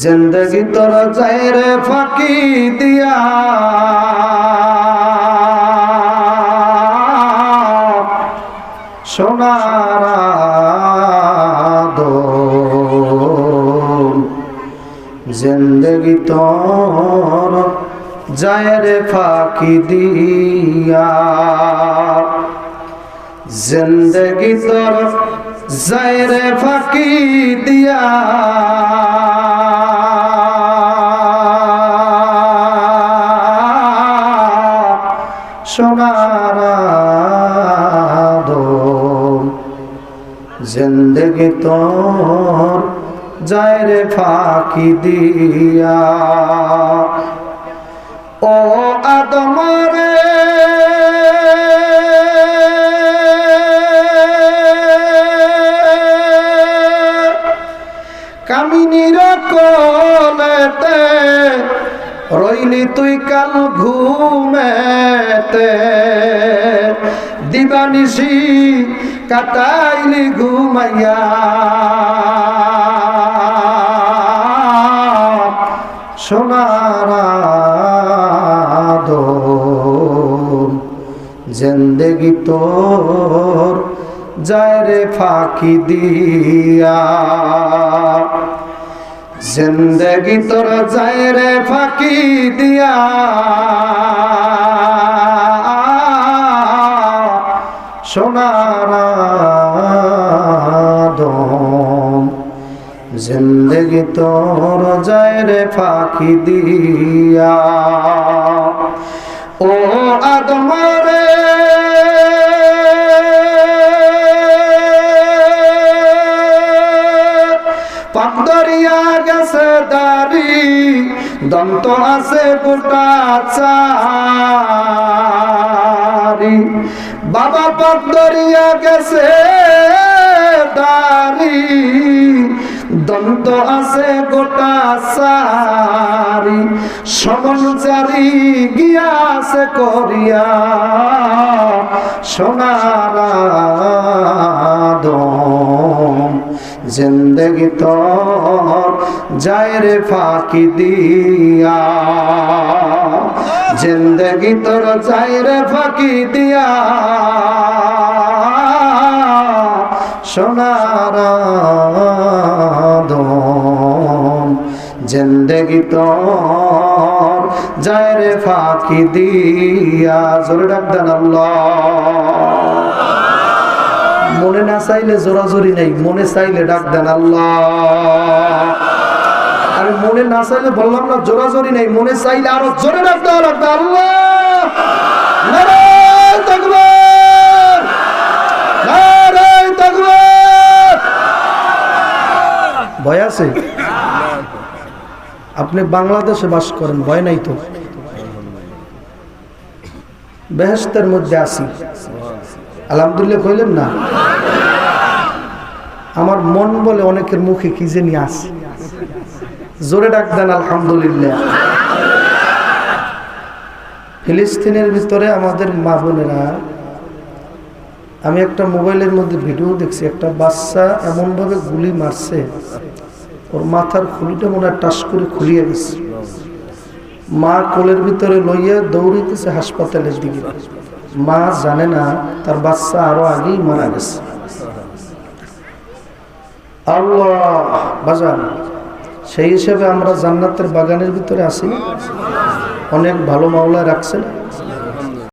জিন্দগি তোর রে ফাঁকি দিয়া। সোনার জিন্দগি তোর যায় ফাঁকি দিয়া। জিন্দগি তোর যায় ফাঁকি দিয়া। সোনার জিন্দগি তোর যায় ফাঁকি দিয়া। ও আদম রে। কামিনীর কোলেতে রইলি তুই কাল ঘুমেতে দিবানিসি কাটাইলি ঘুমাইয়া। সোনার জিন্দগি তোর যায় রে ফাঁকি দিয়া। জিন্দগি তোর যায় রে ফাঁকি দিয়া। সোনার জিন্দগি তোর যায় রে ফাঁকি দিয়া। ও আদম রে। পাকদরিয়া গেছে দাড়ি, দন্ত আছে গোটা চারি। বাবা পাকদরিয়া গেছে দারি দন্ত আছে গোটা সারি সমনচারি গিয়াছে করিয়া। সোনারা আদম জিন্দগি তোর, যায় রে ফাঁকি দিয়া। জিন্দগি তোর, যায় রে ফাঁকি দিয়া। সোনার জিন্দগি তোর, যায় রে ফাঁকি দিয়া। জোরে ডাক দেন আল্লাহ। মনে না চাইলে জোরাজোরি নেই, মনে চাইলে ডাক দেন আল্লাহ। আরে মনে না চাইলে বললাম না জোরাজোরি নেই, মনে চাইলে আরও জোরে ডাক দেওয়া লাগবে, আল্লাহ! ভয় আছে? আপনি বাংলাদেশে বাস করেন, ভয় নাই তো? বেহেস্তের মধ্যে আছি। আলহামদুলিল্লাহ কইলেন না। আমার মন বলে অনেকের মুখে কি জানি আছে। জোরে ডাক দেন, আলহামদুলিল্লাহ। ফিলিস্তিনের ভিতরে আমাদের মা বোনেরা, আমি একটা মোবাইলের মধ্যে ভিডিও দেখছি, একটা বাচ্চা এমনভাবে গুলি মারছে, ওর মাথার খুলিটা মনে হয় টাস করে খুলিয়ে গেছে মা কোলের ভিতরে লইয়া দৌড়িতেছে হাসপাতালের দিকে। মা জানে না, তার বাচ্চা আরও আগেই মারা গেছে। আল্লাহ, বাজান, সেই হিসেবে আমরা জান্নাতের বাগানের ভিতরে আসি অনেক ভালো মাওলা রাখছেন।